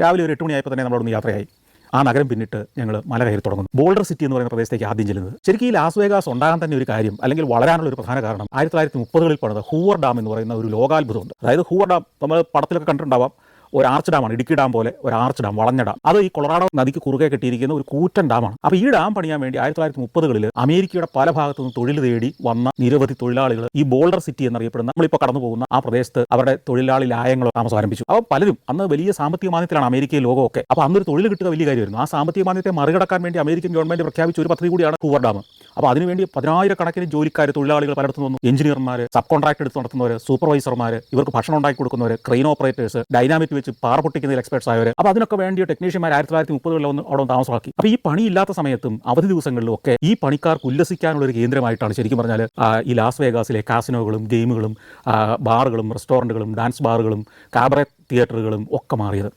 രാവിലെ ഒരു എട്ട് മണിയായപ്പോൾ തന്നെ നമ്മളൊന്ന് യാത്രയായി. ആ നഗരം പിന്നിട്ട് ഞങ്ങൾ മല കയറി തുടങ്ങുന്നു. ബോൾഡർ സിറ്റി എന്ന് പറയുന്ന പ്രദേശത്തേക്ക് ആദ്യം ചെല്ലുന്നത്. ശരിക്കും ഈ ലാസ് വേഗാസ് ഉണ്ടാകാൻ തന്നെ ഒരു കാര്യം അല്ലെങ്കിൽ വളരാനുള്ള ഒരു പ്രധാന കാരണം ആയിരത്തി തൊള്ളായിരത്തി മുപ്പതുകളിൽ പണിത് ഹൂവർ ഡാം എന്ന് പറയുന്ന ഒരു ലോകാത്ഭുതമുണ്ട്. അതായത് ഹൂവർ ഡാം നമ്മൾ പടത്തിലൊക്കെ കണ്ടിട്ടുണ്ടാവാം. ഒരു ആർച്ച് ഡാമാണ് ഇടുക്കി ഡാം പോലെ ഒരു ആർച്ച് ഡാം വളഞ്ഞ ഡാം. അത് ഈ കൊളറാഡോ നദിക്ക് കുറുകെ കെട്ടിയിരിക്കുന്ന ഒരു കൂറ്റൻ ഡാമാണ്. അപ്പോൾ ഈ ഡാം പണിയാൻ വേണ്ടി ആയിരത്തി തൊള്ളായിരത്തി മുപ്പതുകളിൽ അമേരിക്കയുടെ പല ഭാഗത്തു നിന്ന് തൊഴിൽ തേടി വന്ന നിരവധി തൊഴിലാളികൾ ഈ ബോൾഡർ സിറ്റി എന്നറിയപ്പെടുന്ന നമ്മളിപ്പോൾ കടന്നു പോകുന്ന ആ പ്രദേശത്ത് അവരുടെ തൊഴിലാളി ലായങ്ങൾ താമസം ആരംഭിച്ചു അപ്പോൾ പലരും അന്ന് വലിയ സാമ്പത്തിക മാന്യത്തിലാണ് അമേരിക്കയിൽ ലോകമൊക്കെ. അപ്പോൾ അന്നൊരു തൊഴിൽ കിട്ടുക വലിയ കാര്യമായിരുന്നു. ആ സാമ്പത്തിക മാന്യത്തെ മറികടക്കാൻ വേണ്ടി അമേരിക്കൻ ഗവൺമെന്റ് പ്രഖ്യാപിച്ച ഒരു പദ്ധതി കൂടിയാണ് ഹൂവർ ഡാം. അപ്പോൾ അതിനുവേണ്ടി പതിനായിരക്കണക്കിന് ജോലിക്കാർ തൊഴിലാളികൾ പലയിടത്തു നിന്നും എഞ്ചിനീയർമാർ സബ് കോൺട്രാക്ട് എടുത്ത് നടത്തുന്നവർ സൂപ്പർവൈസർമാർ ഇവർക്ക് ഭക്ഷണം ഉണ്ടാക്കി കൊടുക്കുന്നവർ ക്രെയിൻ ഓപ്പറേറ്റേഴ്സ് ഡൈനാമിറ്റ് വെച്ച് പാറ പൊട്ടിക്കുന്നതിൽ എക്സ്പെർട്സ് ആയവർ അപ്പോൾ അതിനൊക്കെ വേണ്ടി ടെക്നീഷ്യന്മാർ ആയിരത്തി തൊള്ളായിരത്തി മുപ്പതുകളിൽ ഒന്ന് അവിടെ താമസമാക്കി. അപ്പോൾ ഈ പണിയില്ലാത്ത സമയത്തും അവധി ദിവസങ്ങളിലും ഒക്കെ ഈ പണിക്കാർക്ക് ഉല്ലസിക്കാനുള്ള ഒരു കേന്ദ്രമായിട്ടാണ് ശരിക്കും പറഞ്ഞാൽ ഈ ലാസ് വേഗാസിലെ കാസിനോകളും ഗെയിമുകളും ബാറുകളും റെസ്റ്റോറന്റുകളും ഡാൻസ് ബാറുകളും കാബറെ തിയേറ്ററുകളും ഒക്കെ മാറിയത്.